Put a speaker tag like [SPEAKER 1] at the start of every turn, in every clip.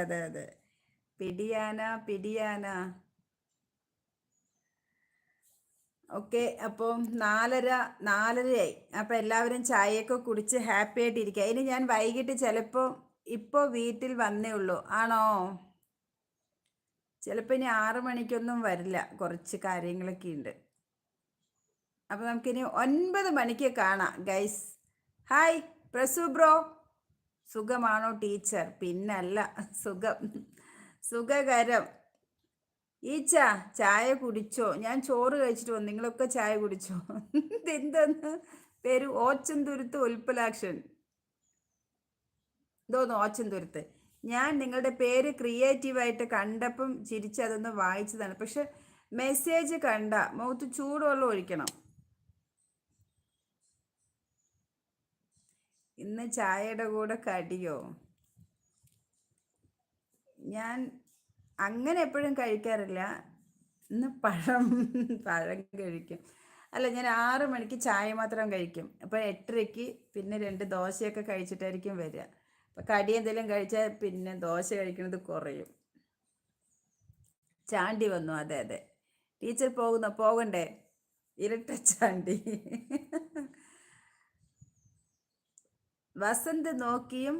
[SPEAKER 1] അതെ അതെ. പിടിയാന പിടിയാന. ഓക്കെ അപ്പം നാലര നാലരയായി. അപ്പം എല്ലാവരും ചായയൊക്കെ കുടിച്ച് ഹാപ്പി ആയിട്ട് ഇരിക്കുക ഇനി ഞാൻ വൈകിട്ട് ചിലപ്പോൾ ഇപ്പോൾ വീട്ടിൽ വന്നേ ഉള്ളൂ. ആണോ? ചിലപ്പോൾ ഇനി ആറ് മണിക്കൊന്നും വരില്ല. കുറച്ച് കാര്യങ്ങളൊക്കെ ഉണ്ട്. അപ്പോൾ നമുക്കിനി ഒൻപത് മണിക്ക് കാണാം ഗൈസ്. Hi Prasu bro. സുഖമാണോ ടീച്ചർ? പിന്നല്ല. സുഖം. സുഖകരം. ഈച്ച ചായ കുടിച്ചോ? ഞാൻ ചോറ് കഴിച്ചിട്ട് വന്നു. നിങ്ങളൊക്കെ ചായ കുടിച്ചോ? എന്തെന്ന് പേര് ഓച്ചന്തുരുത്ത് ഉൽപ്പലാക്ഷൻ. എന്തോന്നു ഓച്ചന്തുരുത്ത്. ഞാൻ നിങ്ങളുടെ പേര് ക്രിയേറ്റീവായിട്ട് കണ്ടപ്പം ചിരിച്ച് അതൊന്ന് വായിച്ചതാണ്. പക്ഷെ മെസ്സേജ് കണ്ട മുഖത്ത് ചൂടുവെള്ളം ഒഴിക്കണം. ഇന്ന് ചായയുടെ കൂടെ കടിയോ? ഞാൻ അങ്ങനെ എപ്പോഴും കഴിക്കാറില്ല. ഇന്ന് പഴം പഴം കഴിക്കും. അല്ല ഞാൻ ആറ് മണിക്ക് ചായ മാത്രം കഴിക്കും. അപ്പോൾ എട്ടരയ്ക്ക് പിന്നെ രണ്ട് ദോശയൊക്കെ കഴിച്ചിട്ടായിരിക്കും വരിക. അപ്പം കടി എന്തെങ്കിലും കഴിച്ചാൽ പിന്നെ ദോശ കഴിക്കുന്നത് കുറയും. ചാണ്ടി വന്നു. അതെ അതെ. ടീച്ചർ പോകുന്നു പോകണ്ടേ? ഇരട്ട ചാണ്ടി. വസന്ത് നോക്കിയും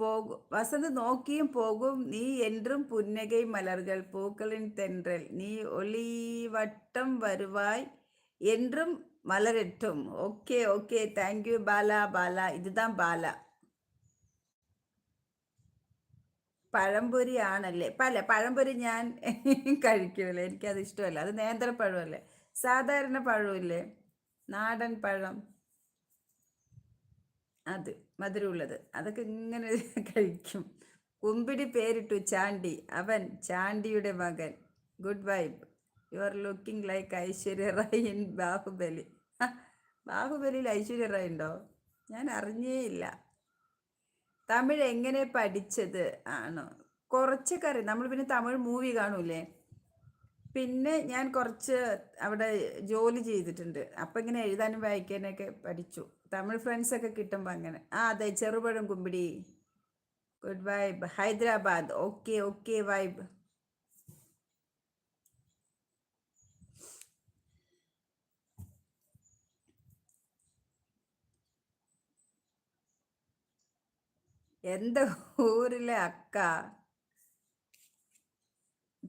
[SPEAKER 1] പോകും വസന്ത് നോക്കിയും പോകും. നീ എൻറും പുന്നകൈ മലർകൾ പൂക്കളിൻ തെൻറൽ നീ ഒളിവട്ടം വരുവായ് എൻറും മലരറ്റും okay okay. Thank you Bala Bala. ഇതുതാ Bala. പഴംപൊരി ആണല്ലേ പല പഴംപൊരി ഞാൻ കഴിക്കുമല്ലേ എനിക്കത് ഇഷ്ടമല്ല അത് നേന്ത്രപ്പഴമല്ലേ? സാധാരണ പഴമല്ലേ? നാടൻ പഴം. അത് മധുരമുള്ളത്. അതൊക്കെ ഇങ്ങനെ കഴിക്കും. കുമ്പിടി പേരിട്ടു ചാണ്ടി. അവൻ ചാണ്ടിയുടെ മകൻ. Good vibe. You are looking like Aishwarya Rai in Baahubali. ബാഹുബലിയിൽ Aishwarya Rai ഉണ്ടോ? ഞാൻ അറിഞ്ഞേ ഇല്ല തമിഴ് എങ്ങനെ പഠിച്ചത് ആണോ? കുറച്ചൊക്കെ അറിയാം. നമ്മൾ പിന്നെ തമിഴ് മൂവി കാണൂലേ പിന്നെ ഞാൻ കുറച്ച് അവിടെ ജോലി ചെയ്തിട്ടുണ്ട് അപ്പം ഇങ്ങനെ എഴുതാനും വായിക്കാനൊക്കെ പഠിച്ചു തമിഴ് ഫ്രണ്ട്സൊക്കെ കിട്ടുമ്പോൾ അങ്ങനെ ആ അതെ ചെറുപഴം Kumbidi good vibe Hyderabad okay okay vibe எந்த ஊரில் அக்கா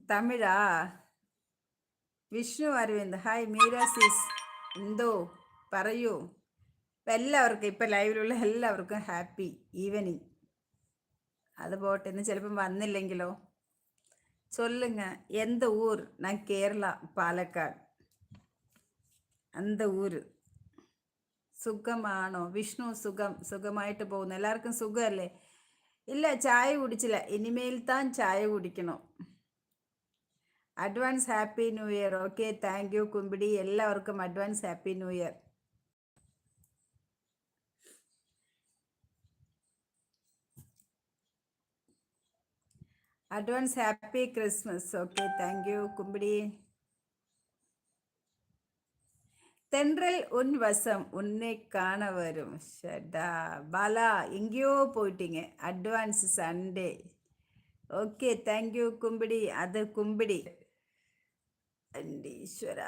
[SPEAKER 1] തമിഴാ വിഷ്ണു അരവിന്ദ്. ഹായ് മീര സിസ് എന്തോ? പറയൂ. ഇപ്പം എല്ലാവർക്കും ഇപ്പം ലൈവിലുള്ള എല്ലാവർക്കും ഹാപ്പി ഈവനിങ്. അത് പോട്ടെ ഇന്ന് ചിലപ്പം വന്നില്ലെങ്കിലോ? ചൊല്ലുങ്ങ എന്ത് ഊർ? ഞാൻ കേരള പാലക്കാട്. എന്ത് ഊര് സുഖമാണോ? വിഷ്ണു സുഖം സുഖമായിട്ട് പോകുന്നു. എല്ലാവർക്കും സുഖമല്ലേ? ഇല്ല ചായ കുടിച്ചില്ല. ഇനിമേൽ താൻ ചായ കുടിക്കണം? Advance happy new year okay thank you Kumbidi எல்லாருக்கும் advance happy new year advance happy Christmas okay thank you Kumbidi தென்றல் உன் வசம் உன்னை காண வரும் ஷட்டா பாலா எங்கேயோ போயிட்டீங்க advance Sunday okay thank you Kumbidi அது கும்பிடி എന്റെ ഈശ്വര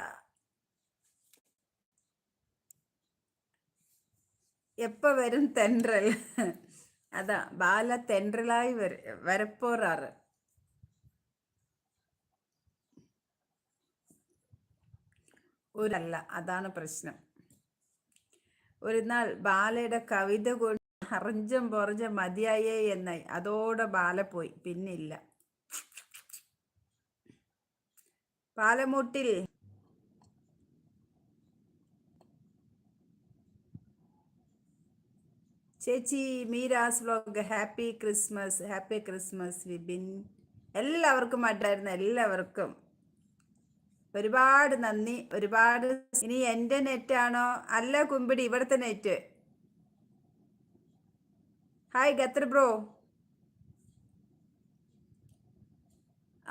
[SPEAKER 1] വരും തെൻട്രൽ? അതാ ബാല തെൻട്രലായി വര വരപ്പോറാറ് ഒരല്ല അതാണ് പ്രശ്നം. ഒരു നാൾ ബാലയുടെ കവിത കൊണ്ട് അറിഞ്ചം പൊറഞ്ഞ മതിയായേ എന്നായി. അതോടെ ബാല പോയി. പിന്നില്ല. പാലമുട്ടിൽ. ചേച്ചി Meera's vlog happy Christmas happy Christmas Vibin എല്ലാവർക്കും ആയിട്ടായിരുന്നു എല്ലാവർക്കും. ഒരുപാട് നന്ദി ഒരുപാട് ഇനി എന്റെ നെറ്റാണോ അല്ല കുമ്പിടി ഇവിടുത്തെ നെറ്റ് ഹായ് ഗത്ര ബ്രോ.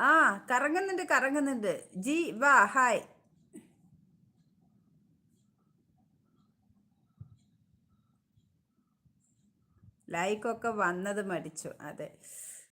[SPEAKER 1] ആ കറങ്ങുന്നുണ്ട് കറങ്ങുന്നുണ്ട്. ജി വാ ഹായ്. ലൈക്കൊക്കെ വന്നത് മടിച്ചു അതെ.